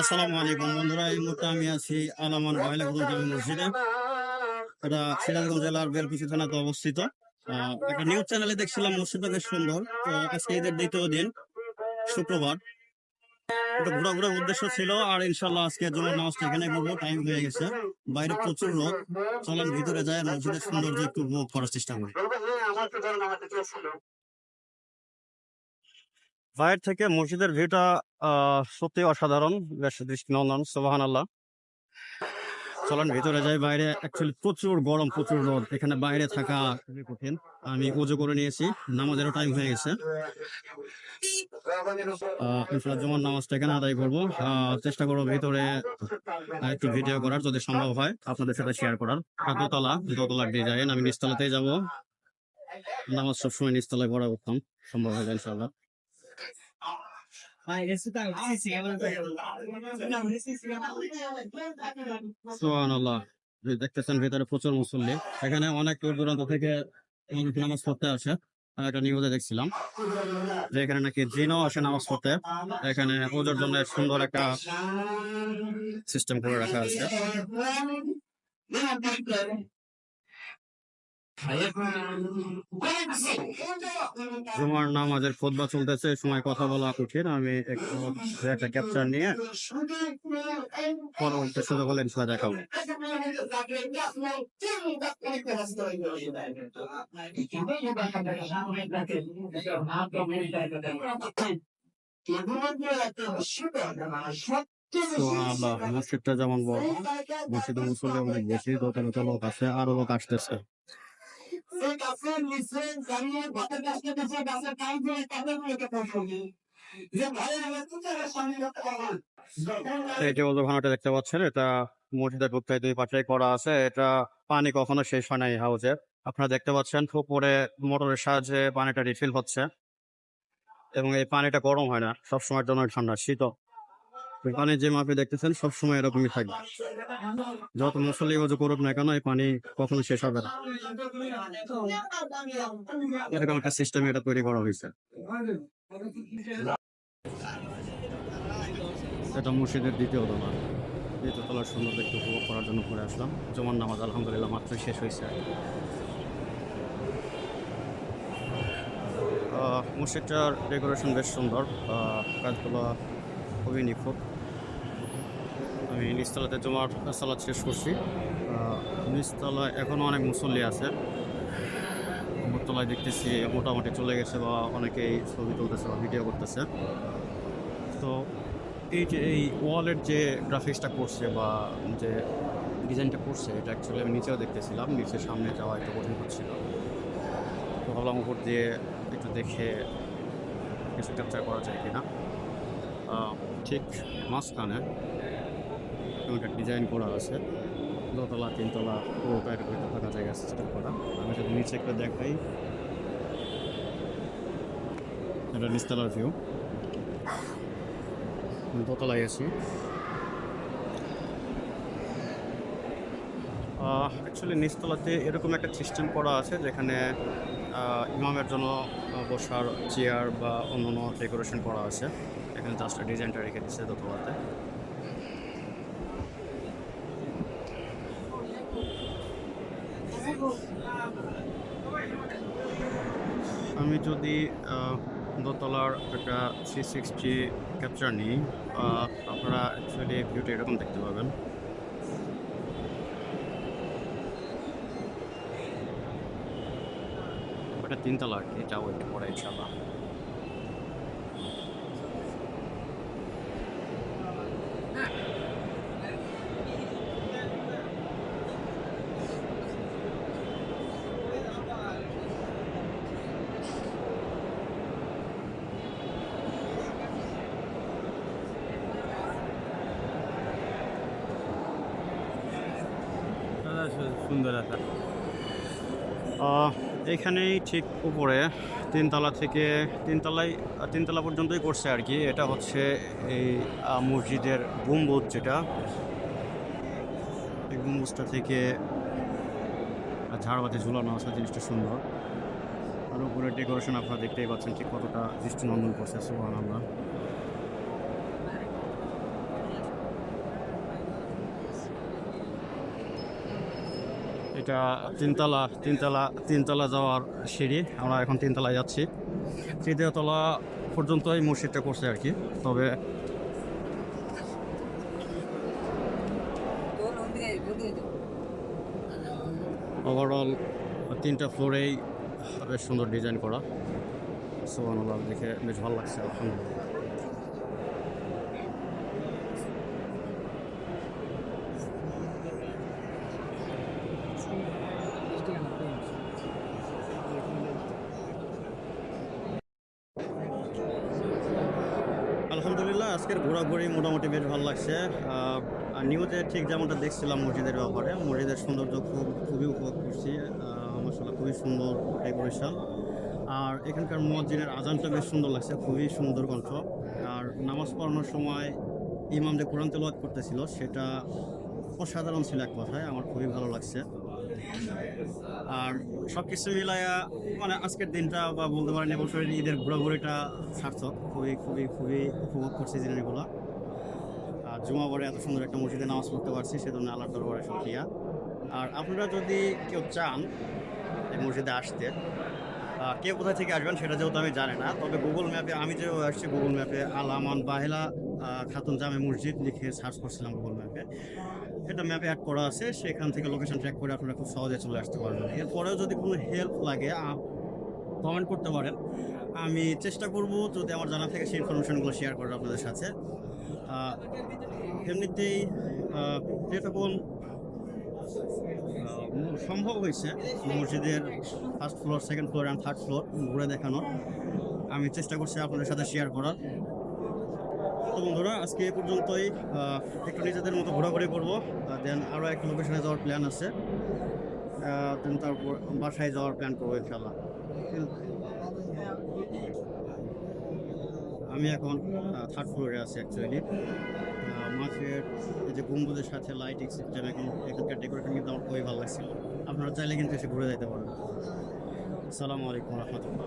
আসসালামু আলাইকুম বন্ধুরা, এই মুহূর্তে আমি আছি আলামান মহিলা জামি মসজিদে। এটা সিরাজগঞ্জ জেলার বেলকুচি থানাতে অবস্থিত। একটা নিউজ চ্যানেলে দেখছিলাম মসজিদটা বেশ সুন্দর। তো আজকে ঈদের দ্বিতীয় দিন, শুক্রবার। একটু ঘোরাঘুরার উদ্দেশ্য ছিল, আর ইনশাল্লাহ আজকে জমার নামাজটা এখানে করব টাইম হয়ে গেছে। বাইরে প্রচুর রোদ চলেন ভিতরে যায় মসজিদের সৌন্দর্য একটু উপভোগ করার চেষ্টা করি। বাইরে থেকে মসজিদের ভিউটা সত্যি অসাধারণ। বেশ দৃষ্টিনন্দন সোবাহান আল্লাহ চলেন, ভিতরে যাই। বাইরে অ্যাকচুয়ালি প্রচুর গরম, প্রচুর রোদ। এখানে বাইরে থাকা খুবই কঠিন। আমি উজু করে নিয়েছি। নামাজেরও টাইম হয়ে গেছে। জুমার নামাজটা এখানে আদায় করব। চেষ্টা করব ভিতরে একটু ভিডিও করার যদি সম্ভব হয়, আপনাদের সাথে শেয়ার করার। দোতলা দোতলার ডিজাইন আমি নিচতলাতেই যাব। নামাজ সবসময় নিচতলায় পড়া উত্তম। সম্ভব হয় এই দেখতেছেন ভেতরে প্রচুর মুসল্লি এখানে অনেক দূর দূরান্ত থেকে নামাজ পড়তে আসে একটা নিউজে দেখছিলাম যে এখানে নাকি জিনও আসে নামাজ পড়তে এখানে ওদের জন্য সুন্দর একটা সিস্টেম করে রাখা আছে জুমার নামাজের খোদবা চলতেছে, সময় কথা বলা কঠিন। আমি একটু ক্যাপচার নিয়ে পরবর্তী সুযোগ হলে ইনশাল্লাহ দেখাবো। মসজিদটা যেমন বড়, মসজিদে মুসল্লি অনেক বেশি, দোকানে লোক আছে, আরও লোক আসতেছে। এই যে ওজোখানাটা দেখতে পাচ্ছেন, এটা মসজিদের ঢুকতে দুই পাশে করা আছে, এটা পানি কখনো শেষ হয় না এই হাউজে। আপনারা দেখতে পাচ্ছেন উপরে মোটরের সাহায্যে পানিটা রিফিল হচ্ছে, এবং এই পানিটা গরম হয় না, সবসময়ের জন্য ঠান্ডা শীত পানি যে মাপে দেখতেছেন সবসময় এরকমই থাকবে। যত মুসল্লি ওজু করুক না কেন, এই পানি কখনো শেষ হবে না। এরকম একটা সিস্টেম এটা তৈরি করা হয়েছে। এটা মসজিদের দ্বিতীয় তলা দ্বিতীয় তলার সুন্দর দেখতে উপভোগ করার জন্য ঘুরে আসলাম। জমান নামাজ আলহামদুলিল্লাহ মাত্র শেষ হয়েছে। মসজিদটার ডেকোরেশন বেশ সুন্দর। কাজগুলো খুবই নিখুঁত। আমি নিচতলাতে জমার সালাদ শেষ করছি। নিচতলায় এখনও অনেক মুসল্লি আছে। উপরতলায় দেখতেছি মোটামুটি চলে গেছে বা অনেকেই ছবি তুলতেছে বা ভিডিও করতেছে। তো এই যে এই ওয়ালের যে গ্রাফিক্সটা করছে বা যে ডিজাইনটা করছে, এটা অ্যাকচুয়ালি আমি নিচেও দেখতেছিলাম নিচের সামনে যাওয়া একটু কঠিন হচ্ছিল। তো ভাবলাম উপর দিয়ে একটু দেখে কিছু ক্যাপচার করা যায় কিনা। ঠিক মাঝখানে একটা ডিজাইন করা আছে। দোতলা, তিনতলা পুরোটা এরকম একটা ফাঁকা জায়গা সিস্টেম করা। আমি যদি নিচে একটু দেখাই। এটা নিচতলার ভিউ দোতলায় আছি। অ্যাকচুয়ালি নিচতলাতে এরকম একটা সিস্টেম করা আছে যেখানে ইমামের জন্য বসার চেয়ার বা অন্যান্য ডেকোরেশন করা আছে। এখানে জাস্ট ডিজাইনটা রেখে দিচ্ছে দোতলাতে। আমি যদি দোতলার একটা থ্রি সিক্সটি ক্যাপচার নিই আপনারা অ্যাকচুয়ালি ভিউটা এরকম দেখতে পাবেন। এটা তিনতলা আর কি যাব একটু পরে ইনশাল্লাহ সুন্দর একটা এইখানেই ঠিক উপরে, তিনতলা থেকে তিনতলায়, তিনতলা পর্যন্তই করছে আর কি। এটা হচ্ছে এই মসজিদের গম্বুজ যেটা। এই গম্বুজটা থেকে ঝাড়বাতি ঝুলানো আছে, জিনিসটা সুন্দর। আর উপরে ডেকোরেশন আপনারা দেখতেই পাচ্ছেন ঠিক কতটা দৃষ্টিনন্দন করছে সুবাহ আমরা এটা তিনতলা তিনতলা তিনতলা যাওয়ার সিঁড়ি। আমরা এখন তিনতলায় যাচ্ছি। তৃতীয় তলা পর্যন্ত এই মসজিদটা করছে আর কি। তবে ওভারঅল তিনটা ফ্লোরেই বেশ সুন্দর ডিজাইন করা। সোহানুল্লাহ দেখে বেশ ভালো লাগছে, আলহামদুলিল্লাহ আলহামদুলিল্লাহ আজকের ঘোরাঘুরি মোটামুটি বেশ ভালো লাগছে। আর নিউজে ঠিক যেমনটা দেখছিলাম মসজিদের ব্যাপারে, মসজিদের সৌন্দর্য খুব, খুবই উপভোগ করছি। মশলা খুবই সুন্দর ডেকোরেশন আর এখানকার মসজিদের আজানটা বেশ সুন্দর লাগছে, খুবই সুন্দর কণ্ঠ। আর নামাজ পড়ানোর সময় ইমাম যে কোরআন তেলাওয়াত করতেছিল, সেটা অসাধারণ ছিল এক কথায়, আমার খুবই ভালো লাগছে। আর সব কিছু মিলাইয়া মানে আজকের দিনটা বা বলতে পারেন এবছরের ঈদের ঘোরাঘুরিটা সার্থক। খুবই খুবই খুবই উপভোগ করছি জিনিসগুলো আর জুমাবারে এত সুন্দর একটা মসজিদে নামাজ পড়তে পারছি, সেজন্য আল্লাহ দরবারে শুক্রিয়া। আর আপনারা যদি কেউ চান এই মসজিদে আসতে কে কোথা থেকে আসবেন সেটা যেহেতু আমি জানি না, তবে গুগল ম্যাপে আমি যে আসছি গুগল ম্যাপে আল আমান বাহেলা খাতুন জামে মসজিদ লিখে সার্চ করছিলাম গুগল ম্যাপে এটা ম্যাপে অ্যাড করা আছে, সেখান থেকে লোকেশন ট্র্যাক করে আপনারা খুব সহজে চলে আসতে পারবেন। এরপরেও যদি কোনো হেল্প লাগে কমেন্ট করতে পারেন। আমি চেষ্টা করব যদি আমার জানা থেকে সেই ইনফরমেশনগুলো শেয়ার করার আপনাদের সাথে। এমনিতেই যেরকম সম্ভব হয়েছে মসজিদের first floor second floor and third floor ঘুরে দেখানোর। আমি চেষ্টা করছি আপনাদের সাথে শেয়ার করার। তো বন্ধুরা, আজকে এ পর্যন্তই। একটু নিজেদের মতো ঘোরাঘুরি করব দেন আরও একটা লোকেশনে যাওয়ার প্ল্যান আছে। দেন তারপর বাসায় যাওয়ার প্ল্যান করব ইনশাল্লাহ আমি এখন থার্ড ফ্লোরে আছি অ্যাকচুয়ালি মাছের যে গম্বুজের সাথে লাইটিং সিস্টেম এখন এখানকার ডেকোরেশন কিন্তু আমার খুবই ভালো লাগছিল। আপনারা চাইলে কিন্তু এসে ঘুরে যেতে পারেন। আসসালামু আলাইকুম রহমতুল্লাহ।